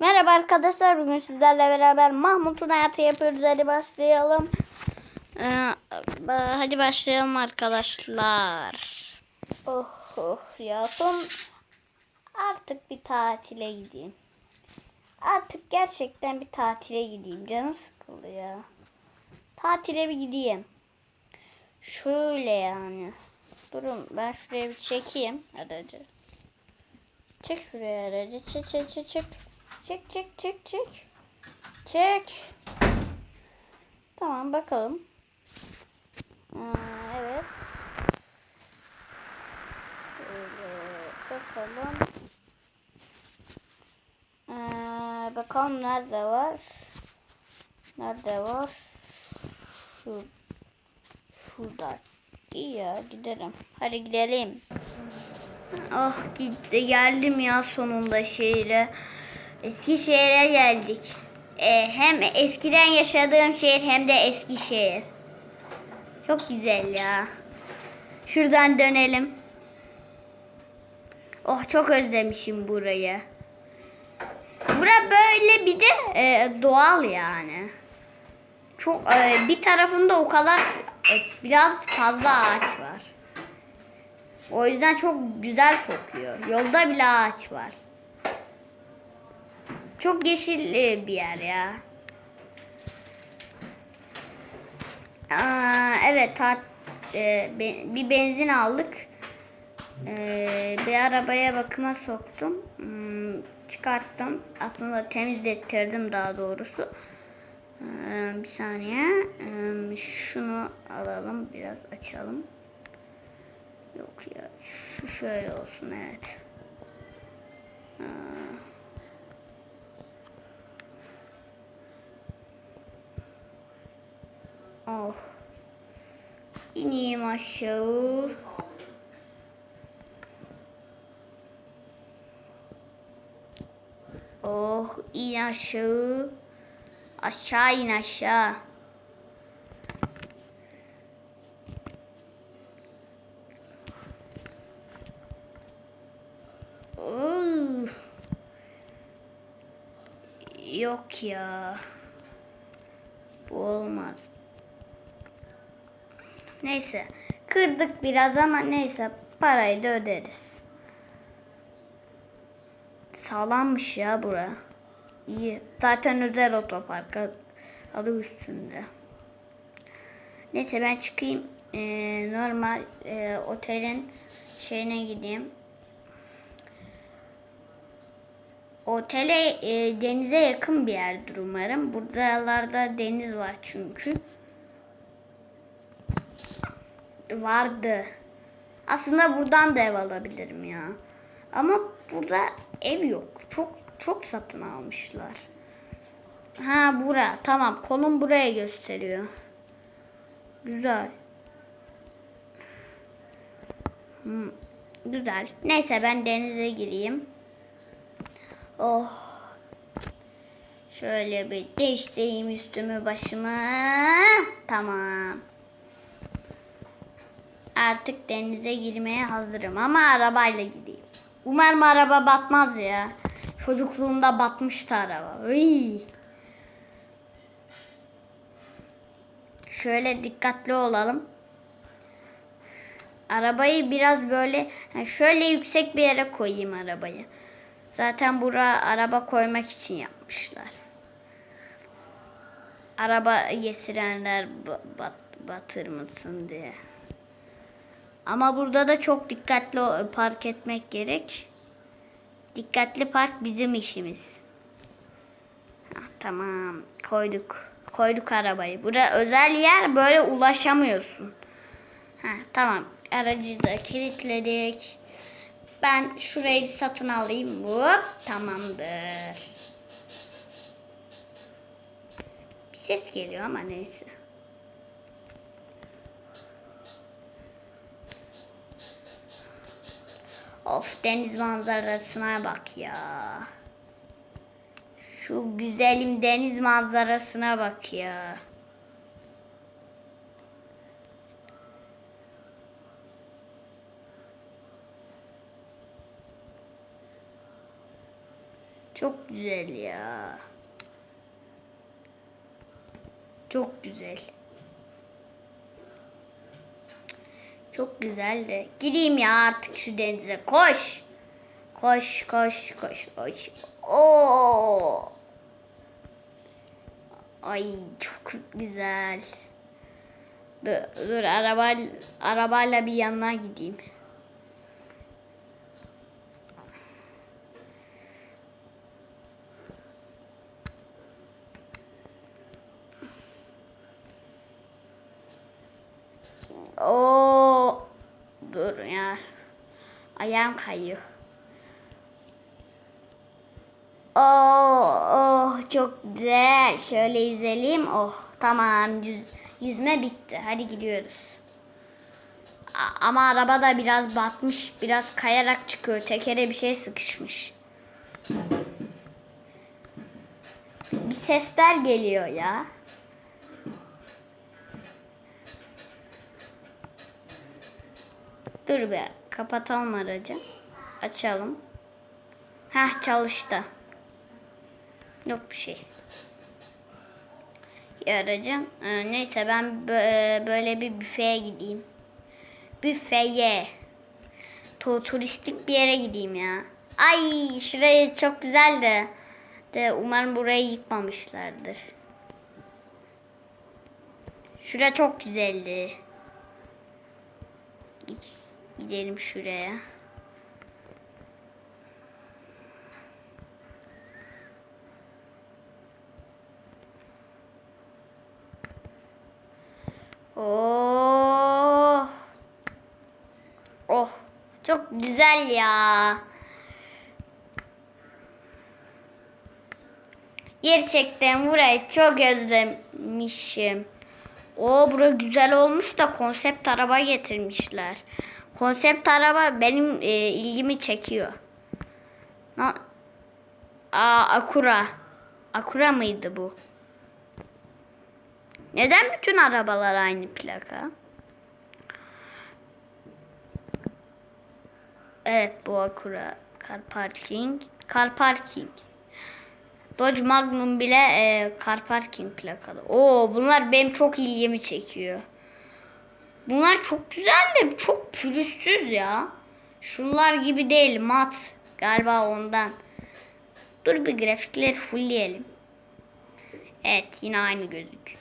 Merhaba arkadaşlar. Bugün sizlerle beraber Mahmut'un hayatı yapıyoruz. Hadi başlayalım. Ee, hadi başlayalım arkadaşlar. Oh, oh ya artık bir tatile gideyim. Artık gerçekten bir tatile gideyim. Canım sıkıldı ya. Tatile bir gideyim. Şöyle yani. Durun ben şuraya bir çekeyim aracı. Çek şuraya aracı. Çek çek çek çek. Çek çek çek çek. Çek. Tamam bakalım. Aa, evet. Şöyle bakalım. Ee, bakalım nerede var? Nerede var? Şu şurada. İyi ya gidelim. Hadi gidelim. Ah gitti geldim ya sonunda şehire. Eskişehir'e geldik. Ee, hem eskiden yaşadığım şehir hem de Eskişehir. Çok güzel ya. Şuradan dönelim. Oh çok özlemişim burayı. Bura böyle bir de e, doğal yani. Çok e, bir tarafında o kadar e, biraz fazla ağaç var. O yüzden çok güzel kokuyor. Yolda bile ağaç var. Çok yeşil e, bir yer ya. Aa, evet tat, e, be- bir benzin aldık. E, bir arabaya bakıma soktum. Hmm, çıkarttım. Aslında temizlettirdim daha doğrusu. Ee, bir saniye. Ee, şunu alalım. Biraz açalım. Yok ya. Şu şöyle olsun. Evet. Ee, Oh. İneyim aşağı. Oh in aşağı. Aşağı in aşağı. Oo. Yok ya. Bu olmaz. Neyse. Kırdık biraz ama neyse parayı da öderiz. Sağlammış ya bura. İyi. Zaten özel otopark adı üstünde. Neyse ben çıkayım. Ee, normal e, otelin şeyine gideyim. Otele e, denize yakın bir yerdir umarım. Buralarda deniz var çünkü. Vardı. Aslında buradan da ev alabilirim ya. Ama burada ev yok. Çok çok satın almışlar. Ha bura. Tamam. Konum buraya gösteriyor. Güzel. Hmm, güzel. Neyse ben denize gireyim. Oh. Şöyle bir değiştireyim üstümü başımı. Tamam. Artık denize girmeye hazırım ama arabayla gideyim. Umarım araba batmaz ya. Çocukluğumda batmıştı araba. Iy. Şöyle dikkatli olalım. Arabayı biraz böyle şöyle yüksek bir yere koyayım arabayı. Zaten bura araba koymak için yapmışlar. Araba getirenler ba- bat- batırmasın diye. Ama burada da çok dikkatli park etmek gerek. Dikkatli park bizim işimiz. Hah, tamam koyduk. Koyduk arabayı. Bura özel yer böyle ulaşamıyorsun. Heh, tamam aracı da kilitledik. Ben şurayı bir satın alayım. Hop tamamdır. Bir ses geliyor ama neyse. Of deniz manzarasına bak ya. Şu güzelim deniz manzarasına bak ya. Çok güzel ya. Çok güzel. Çok güzel de. Gireyim ya artık şu denize. Koş. Koş koş koş koş. Oo. Ay çok güzel. Dur, dur araba arabayla bir yanına gideyim. Oo. Dur ya. Ayağım kayıyor. Oo, oh, çok güzel. Şöyle yüzelim. Oh, tamam. Yüz, yüzme bitti. Hadi gidiyoruz. A- ama araba da biraz batmış. Biraz kayarak çıkıyor. Tekere bir şey sıkışmış. Bir sesler geliyor ya. Dur be. Kapatalım aracı. Açalım. Heh çalıştı. Yok bir şey. Ya aracım. Ee, neyse ben bö- böyle bir büfeye gideyim. Büfeye. Tu turistik bir yere gideyim ya. Ay şurayı çok güzel de. De umarım burayı yıkmamışlardır. Şura çok güzeldi. Gidelim şuraya. Oh. Oh. Çok güzel ya. Gerçekten burayı çok özlemişim. O bura güzel olmuş da konsept araba getirmişler. Konsept araba benim e, ilgimi çekiyor. Na- Aa, Akura. Akura mıydı bu? Neden bütün arabalar aynı plaka? Evet bu Acura car parking. Car parking. Dodge Magnum bile e, car parking plakalı. Oo bunlar benim çok ilgimi çekiyor. Bunlar çok güzel de çok pürüzsüz ya. Şunlar gibi değil mat. Galiba ondan. Dur bir grafikleri fullleyelim. Evet yine aynı gözüküyor.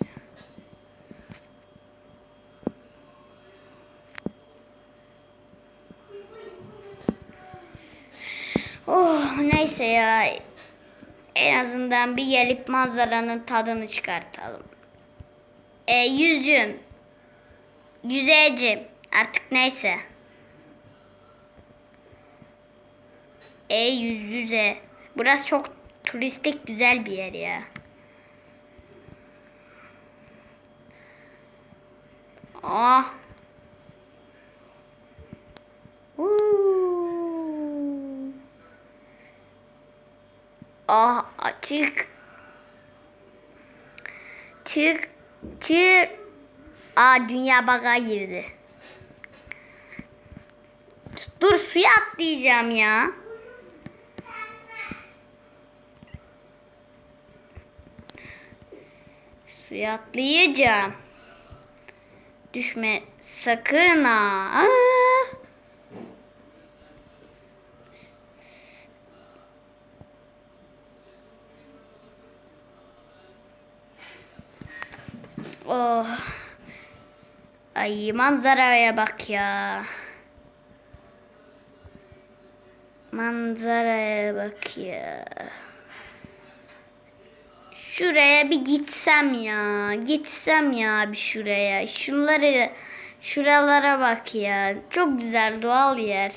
Oh neyse ya. En azından bir gelip manzaranın tadını çıkartalım. E yüzüm. Yüzeycim. Artık neyse. E yüz yüze. Burası çok turistik güzel bir yer ya. Ah. Uuu. Ah çık. Çık. Çık. Dünya baga girdi. Dur suya atlayacağım ya. Suya atlayacağım. Düşme sakın ha. Aa! Oh. Ay manzaraya bak ya. Manzaraya bak ya. Şuraya bir gitsem ya. Gitsem ya bir şuraya. Şunları şuralara bak ya. Çok güzel doğal yer.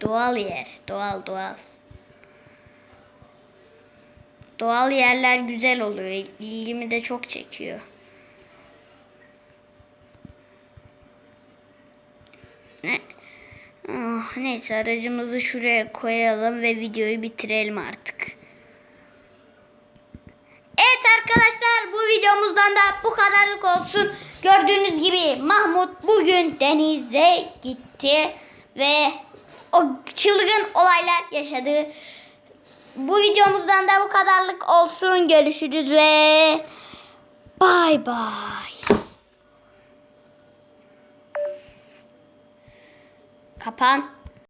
Doğal yer. Doğal doğal. Doğal yerler güzel oluyor. İlgimi de çok çekiyor. Ne? Ah, neyse aracımızı şuraya koyalım ve videoyu bitirelim artık. Evet arkadaşlar bu videomuzdan da bu kadarlık olsun. Gördüğünüz gibi Mahmut bugün denize gitti ve o çılgın olaylar yaşadı. Bu videomuzdan da bu kadarlık olsun. Görüşürüz ve bay bay. Kapan.